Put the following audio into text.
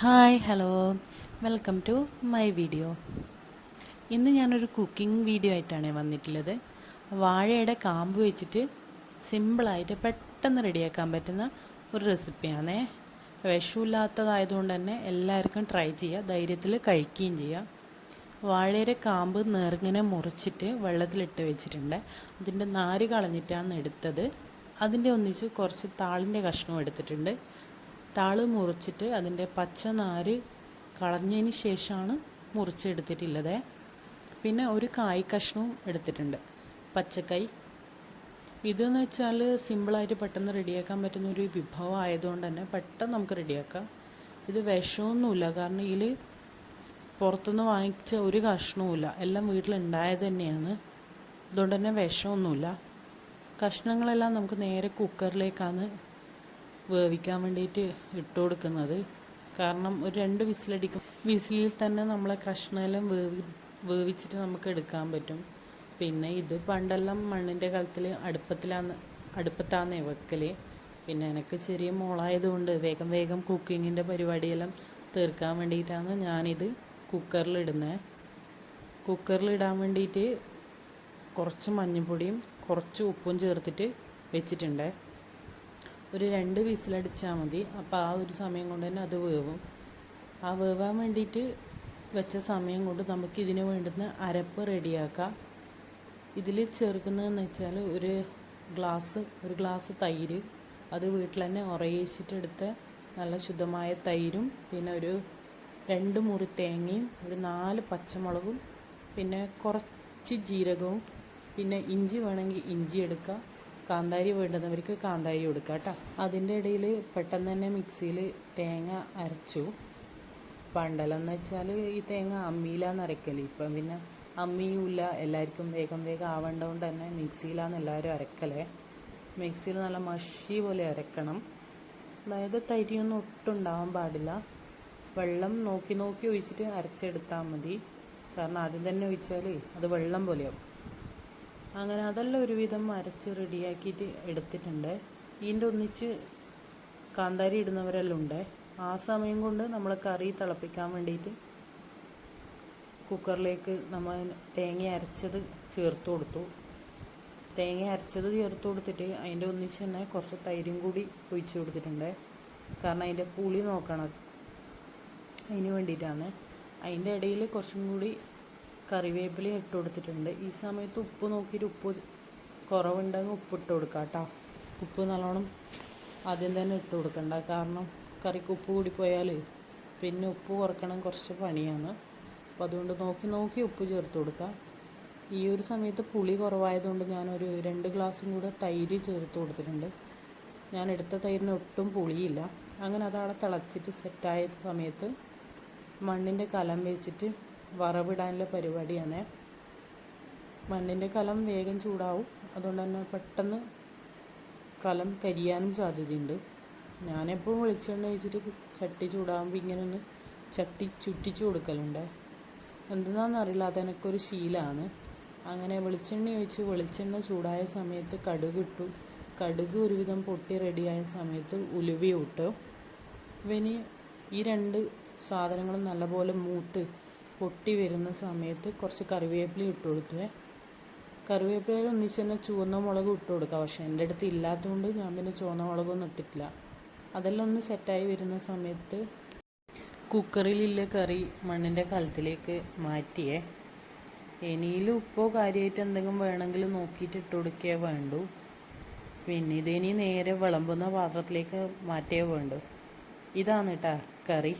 Hi hello. Welcome to my video. ഇന്ന് ഞാനൊരു cooking video ആയിട്ടാണ് വന്നിട്ടുള്ളത്. വാഴയുടെ കാമ്പ് വെച്ചിട്ട് സിമ്പിളായിട്ട് പെട്ടെന്ന് റെഡിയാക്കാൻ പറ്റുന്ന ഒരു റെസിപ്പിയാണേ. വിഷമില്ലാത്തതായതുകൊണ്ട് തന്നെ എല്ലാവർക്കും ട്രൈ ചെയ്യുക ധൈര്യത്തിൽ കഴിക്കുകയും ചെയ്യുക. വാഴയുടെ കാമ്പ് നേർങ്ങനെ മുറിച്ചിട്ട് വെള്ളത്തിലിട്ട് വെച്ചിട്ടുണ്ട്. അതിന്റെ നാര് കളഞ്ഞിട്ടാണ് എടുത്തത്. അതിന്റെ ഒന്നിച്ച് കുറച്ച് താളിന്റെ കഷ്ണം എടുത്തിട്ടുണ്ട്. താൾ മുറിച്ചിട്ട് അതിന്റെ പച്ച നാര് കളഞ്ഞതിന് ശേഷമാണ് മുറിച്ചെടുത്തിട്ടുള്ളത്. പിന്നെ ഒരു കായ് കഷ്ണവും എടുത്തിട്ടുണ്ട് പച്ചക്കായ്. ഇതെന്ന് വെച്ചാൽ സിമ്പിളായിട്ട് പെട്ടെന്ന് റെഡിയാക്കാൻ പറ്റുന്ന ഒരു വിഭവം ആയതുകൊണ്ട് തന്നെ പെട്ടെന്ന് നമുക്ക് റെഡിയാക്കാം. ഇത് വിഷമൊന്നുമില്ല കാരണം ഇതിൽ പുറത്തുനിന്ന് വാങ്ങിച്ച ഒരു കഷ്ണവുമില്ല. എല്ലാം വീട്ടിലുണ്ടായത് തന്നെയാണ്. അതുകൊണ്ട് തന്നെ വിഷമൊന്നുമില്ല. കഷ്ണങ്ങളെല്ലാം നമുക്ക് നേരെ കുക്കറിലേക്കാണ് വേവിക്കാൻ വേണ്ടിയിട്ട് ഇട്ട് കൊടുക്കുന്നത്. കാരണം ഒരു രണ്ട് വിസിലടിക്കും. വിസിലിൽ തന്നെ നമ്മളെ കഷ്ണമെല്ലാം വേവി വേവിച്ചിട്ട് നമുക്ക് എടുക്കാൻ പറ്റും. പിന്നെ ഇത് പണ്ടെല്ലാം മണ്ണിന്റെ കാലത്തിൽ അടുപ്പത്തിലാണ് അടുപ്പത്താന്ന് വെക്കൽ പിന്നെ എനിക്ക് ചെറിയ മോളായതുകൊണ്ട് വേഗം വേഗം കുക്കിങ്ങിന്റെ പരിപാടിയെല്ലാം തീർക്കാൻ വേണ്ടിയിട്ടാണ് ഞാനിത് കുക്കറിലിടുന്നത് കുക്കറിലിടാൻ വേണ്ടിയിട്ട് കുറച്ച് മഞ്ഞൾപ്പൊടിയും കുറച്ച് ഉപ്പും ചേർത്തിട്ട് വെച്ചിട്ടുണ്ട്. ഒരു രണ്ട് വിസിലടിച്ചാൽ മതി. അപ്പോൾ ആ ഒരു സമയം കൊണ്ട് തന്നെ അത് വേവും. ആ വേവാൻ വേണ്ടിയിട്ട് വെച്ച സമയം കൊണ്ട് നമുക്ക് ഇതിന് വേണ്ടുന്ന അരപ്പ് റെഡിയാക്കാം. ഇതിൽ ചേർക്കുന്നതെന്ന് വെച്ചാൽ ഒരു ഗ്ലാസ് ഒരു ഗ്ലാസ് തൈര്. അത് വീട്ടിൽ തന്നെ ഉറയിച്ചിട്ടെടുത്ത നല്ല ശുദ്ധമായ തൈരും പിന്നെ ഒരു രണ്ട് മുറി തേങ്ങയും ഒരു നാല് പച്ചമുളകും പിന്നെ കുറച്ച് ജീരകവും പിന്നെ ഇഞ്ചി വേണമെങ്കിൽ ഇഞ്ചി എടുക്കുക കാന്താരി വേണ്ടുന്നവർക്ക് കാന്താരി കൊടുക്കുക കേട്ടോ. അതിന്റെ ഇടയിൽ പെട്ടെന്ന് തന്നെ മിക്സിയിൽ തേങ്ങ അരച്ചു. പണ്ടലെന്ന് വെച്ചാൽ ഈ തേങ്ങ അമ്മിയിലാന്ന് അരക്കൽ ഇപ്പം പിന്നെ അമ്മിയും ഇല്ല എല്ലാവർക്കും വേഗം വേഗം ആവേണ്ടതുകൊണ്ട് തന്നെ മിക്സിയിലാണ് എല്ലാവരും അരക്കലേ. മിക്സിയിൽ നല്ല മഷി പോലെ അരക്കണം. അതായത് തരിയൊന്നും ഒട്ടും ഉണ്ടാവാൻ പാടില്ല. വെള്ളം നോക്കി നോക്കി ഒഴിച്ചിട്ട് അരച്ചെടുത്താൽ മതി. കാരണം ആദ്യം തന്നെ ഒഴിച്ചാൽ അത് വെള്ളം പോലെയാവും. അങ്ങനെ അതെല്ലാം ഒരുവിധം അരച്ച് റെഡിയാക്കിയിട്ട് എടുത്തിട്ടുണ്ട്. ഇതിന്റെ ഒന്നിച്ച് കാന്താരി ഇടുന്നവരെല്ലാം ഉണ്ട്. ആ സമയം കൊണ്ട് നമ്മൾ കറി തിളപ്പിക്കാൻ വേണ്ടിയിട്ട് കുക്കറിലേക്ക് നമ്മൾ തേങ്ങ അരച്ചത് ചേർത്ത് കൊടുത്തു. തേങ്ങ അരച്ചത് ചേർത്ത് കൊടുത്തിട്ട് അതിന്റെ ഒന്നിച്ച് തന്നെ കുറച്ച് തൈരും കൂടി ഒഴിച്ച് കൊടുത്തിട്ടുണ്ട്. കാരണം അതിന്റെ പുളി നോക്കണം. അതിന് വേണ്ടിയിട്ടാണ്. അതിന്റെ ഇടയിൽ കുറച്ചും കൂടി കറിവേപ്പില ഇട്ട് കൊടുത്തിട്ടുണ്ട്. ഈ സമയത്ത് ഉപ്പ് നോക്കിയിട്ട് ഉപ്പ് കുറവുണ്ടെങ്കിൽ ഉപ്പ് ഇട്ട് കൊടുക്കാം കേട്ടോ. ഉപ്പ് നല്ലോണം ആദ്യം തന്നെ ഇട്ട് കൊടുക്കണ്ട. കാരണം കറിക്ക് ഉപ്പ് കൂടി പോയാൽ പിന്നെ ഉപ്പ് കുറക്കണം കുറച്ച് പണിയാണ്. അപ്പം അതുകൊണ്ട് നോക്കി നോക്കി ഉപ്പ് ചേർത്ത് കൊടുക്കുക ഈ ഒരു സമയത്ത് പുളി കുറവായതുകൊണ്ട് ഞാനൊരു രണ്ട് ഗ്ലാസും കൂടെ തൈര് ചേർത്ത് കൊടുത്തിട്ടുണ്ട്. ഞാൻ എടുത്ത തൈരിന് ഒട്ടും പുളിയില്ല. അങ്ങനെ അതവിടെ തിളച്ചിട്ട് സെറ്റായ സമയത്ത് മണ്ണിന്റെ കലം വെച്ചിട്ട് വറവിടാനുള്ള പരിപാടിയാണ്. മണ്ണിന്റെ കലം വേഗം ചൂടാവും. അതുകൊണ്ട് തന്നെ പെട്ടെന്ന് കലം കരിയാനും സാധ്യതയുണ്ട്. ഞാനെപ്പോഴും വെളിച്ചെണ്ണ ഒഴിച്ചിട്ട് ചട്ടി ചൂടാകുമ്പോൾ ഇങ്ങനെ ഒന്ന് ചട്ടി ചുറ്റിച്ചു കൊടുക്കലുണ്ട്. എന്തെന്നാണെന്നറിയില്ല അതെനിക്കൊരു ശീലമാണ് അങ്ങനെ വെളിച്ചെണ്ണ ഒഴിച്ച് വെളിച്ചെണ്ണ ചൂടായ സമയത്ത് കടുക് ഇട്ടു. കടുക് ഒരുവിധം പൊട്ടി റെഡിയായ സമയത്ത് ഉലുവ ഇട്ടു. ഇവന് ഈ രണ്ട് സാധനങ്ങളും നല്ലപോലെ മൂത്ത് പൊട്ടി വരുന്ന സമയത്ത് കുറച്ച് കറിവേപ്പില ഇട്ട് കൊടുത്തുവേ. കറിവേപ്പിലയിൽ ഒന്നിച്ച് തന്നെ ചുവന്ന മുളക് ഇട്ട് കൊടുക്കുക പക്ഷെ എന്റെ അടുത്ത് ഇല്ലാത്തതുകൊണ്ട് ഞാൻ പിന്നെ ചുവന്ന മുളകൊന്നും ഇട്ടിട്ടില്ല. അതെല്ലാം ഒന്ന് സെറ്റായി വരുന്ന സമയത്ത് കുക്കറിലില്ല കറി മണ്ണിന്റെ കലത്തിലേക്ക് മാറ്റിയേ. ഇനിയിൽ ഉപ്പോ കാര്യമായിട്ട് എന്തെങ്കിലും വേണമെങ്കിൽ നോക്കിയിട്ട് ഇട്ട് കൊടുക്കേ വേണ്ടു. പിന്നെ ഇതിനി നേരെ വിളമ്പുന്ന പാത്രത്തിലേക്ക് മാറ്റിയേ വേണ്ടു. ഇതാണ് കേട്ടോ കറി.